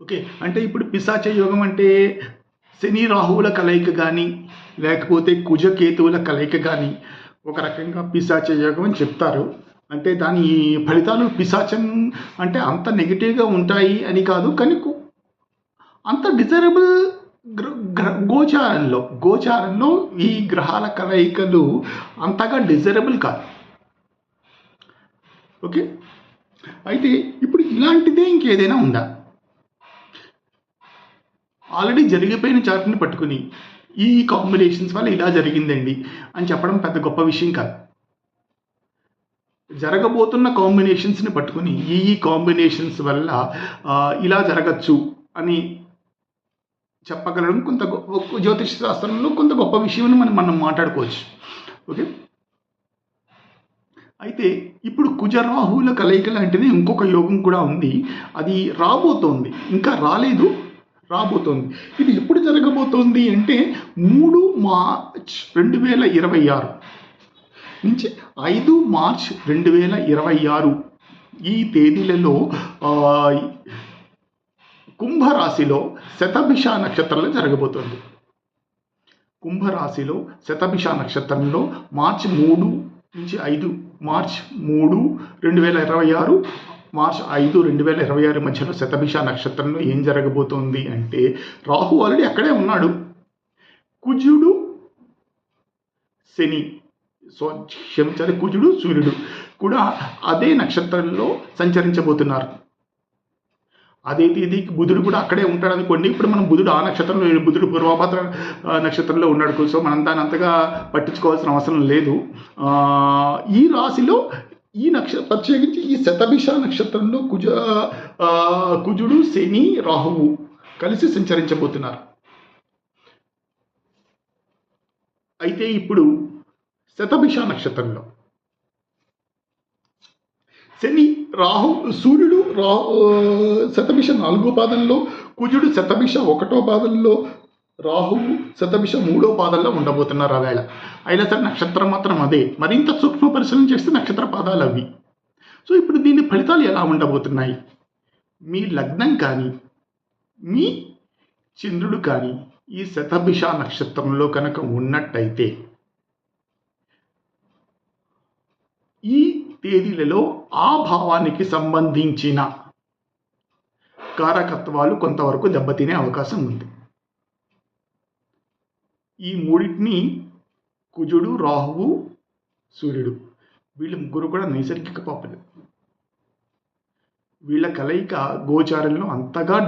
Okay. అంటే ఇప్పుడు పిశాచ యోగం అంటే శని రాహువుల కలయిక కానీ లేకపోతే కుజకేతువుల కలయిక కానీ ఒక రకంగా పిశాచ యోగం అని చెప్తారు. అంటే దాని ఫలితాలు పిశాచం అంటే అంత నెగిటివ్గా ఉంటాయి అని కాదు కానీ అంత డిజైరబుల్ గ్ర గ్ర గోచారంలో గోచారంలో ఈ గ్రహాల కలయికలు అంతగా డిజైరబుల్ కాదు. ఓకే. అయితే ఇప్పుడు ఇలాంటిదే ఇంకేదైనా ఉందా? ఆల్రెడీ జరిగిపోయిన చార్ట్ని పట్టుకుని ఈ కాంబినేషన్స్ వల్ల ఇలా జరిగిందండి అని చెప్పడం పెద్ద గొప్ప విషయం కాదు. జరగబోతున్న కాంబినేషన్స్ని పట్టుకుని ఈ ఈ కాంబినేషన్స్ వల్ల ఇలా జరగచ్చు అని చెప్పగలడం కొంత గొప్ప జ్యోతిష శాస్త్రంలో కొంత గొప్ప విషయం మనం మనం మాట్లాడుకోవచ్చు. ఓకే? అయితే ఇప్పుడు కుజరాహువుల కలయిక లాంటిది ఇంకొక యోగం కూడా ఉంది. అది రాబోతోంది. ఇంకా రాలేదు. రాబోతోంది. ఇది ఎప్పుడు జరగబోతోంది అంటే మూడు మార్చ్ రెండు వేల ఇరవై ఆరు నుంచి ఐదు మార్చ్ రెండు వేల ఇరవై ఆరు ఈ తేదీలలో కుంభరాశిలో శతభిష నక్షత్రంలో జరగబోతోంది. కుంభరాశిలో శతభిష నక్షత్రంలో మార్చి మూడు నుంచి ఐదు మార్చ్ మూడు రెండు వేల ఇరవై ఆరు మార్చ్ ఐదు రెండు వేల ఇరవై ఆరు మధ్యలో శతభిష నక్షత్రంలో ఏం జరగబోతోంది అంటే రాహు ఆల్రెడీ అక్కడే ఉన్నాడు. కుజుడు శని. సో క్షమించాలి కుజుడు సూర్యుడు కూడా అదే నక్షత్రంలో సంచరించబోతున్నారు. అదే తేదీకి బుధుడు కూడా అక్కడే ఉంటాడు అనుకోండి. ఇప్పుడు మనం బుధుడు ఆ నక్షత్రంలో బుధుడు పూర్వభద్ర నక్షత్రంలో ఉన్నాడు. సో మనం దాని అంతగా పట్టించుకోవాల్సిన అవసరం లేదు. ఈ రాశిలో ఈ నక్ష ప్రత్యేకించి ఈ శతభిష నక్షత్రంలో కుజ కుజుడు శని రాహువు కలిసి సంచరించబోతున్నారు. అయితే ఇప్పుడు శతభిష నక్షత్రంలో శని రాహు సూర్యుడు రాహు శతభిష నాలుగో పాదంలో కుజుడు శతభిష ఒకటో పాదంలో రాహువు శతభిష మూడో పాదాల్లో ఉండబోతున్నారు ఆవేళ అయినా సరే నక్షత్రం మాత్రం అదే. మరింత సూక్ష్మ పరిశీలన చేస్తే నక్షత్ర పాదాలు అవి. సో ఇప్పుడు దీని ఫలితాలు ఎలా ఉండబోతున్నాయి? మీ లగ్నం కానీ మీ చంద్రుడు కానీ ఈ శతభిష నక్షత్రంలో కనుక ఉన్నట్టయితే ఈ తేదీలలో ఆ భావానికి సంబంధించిన కారకత్వాలు కొంతవరకు దెబ్బతినే అవకాశం ఉంది. ఈ మూడింటిని కుజుడు రాహువు సూర్యుడు వీళ్ళ ముగ్గురు కూడా నైసర్గిక పాపలు. వీళ్ళ కలయిక గోచారంలో అంతగా